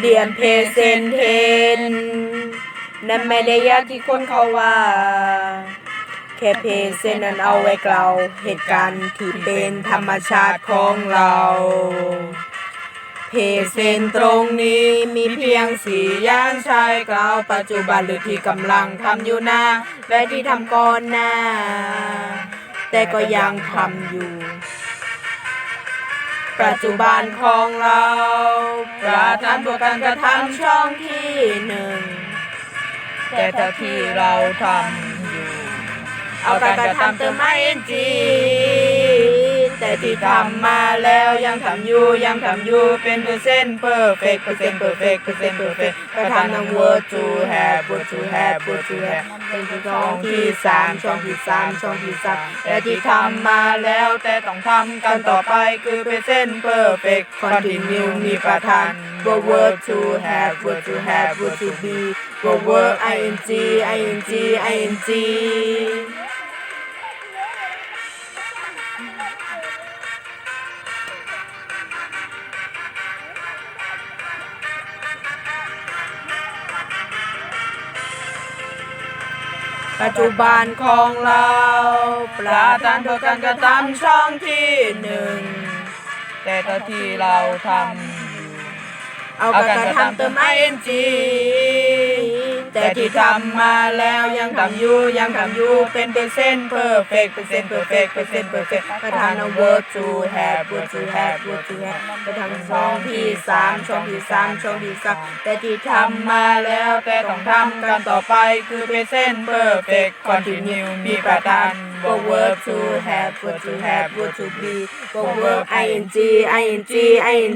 เรียนเพเซนเทน นั่นไม่ได้ยากที่คนเขาว่า แค่เพเซนนั้นเอาไว้กล่าวเหตุการณ์ที่เป็นธรรมชาติของเรา เพเซนตรงนี้มีเพียงสี่ย่านชายกล่าวปัจจุบันหรือที่กำลังทำอยู่นะและที่ทำก่อนหน้า แต่ก็ยังทำอยู่ ปัจจุบันของเรา ประทานบวกกันกระทำช่องที่หนึ่งแต่ถ้าที่เราทำอยู่ เอาการกระทำเติม ing แต่ ที่ทำมาแล้วยังทำอยู่ยังทำอยู่เป็นเปอร์เซ็นต์ perfect เปอร์เซ็นต์ perfect เปอร์เซ็นต์ perfect กระทำทั้ง word to have word to have word to have เป็นที่ช่องที่สามช่องที่สามช่องที่สามแต่ที่ทำมาแล้วแต่ต้องทำกันต่อไปคือเปอร์เซ็นต์ perfect continue มีประธาน word word to have word to have word to be word word ing ing ing ปัจจุบันของเราประทานเพื่อการกระทำช่องที่หนึ่ง แต่ถ้าที่เราทำเอาการกระทำเติม ing แต่ที่ทำมาแล้วยังทำอยู่ยังทำอยู่เป็นเปอร์เซ็นต์ perfect เปอร์เซ็นต์ perfect เปอร์เซ็นต์ perfect ประธานเอา word to have word to have word to have ประธานช่องที่สามช่องที่สามช่องที่สามแต่ที่ทำมาแล้วแต่ต้องทำกันต่อไปคือเปอร์เซ็นต์ perfect continue มีประธาน word to have word to have word to be word ing ing ing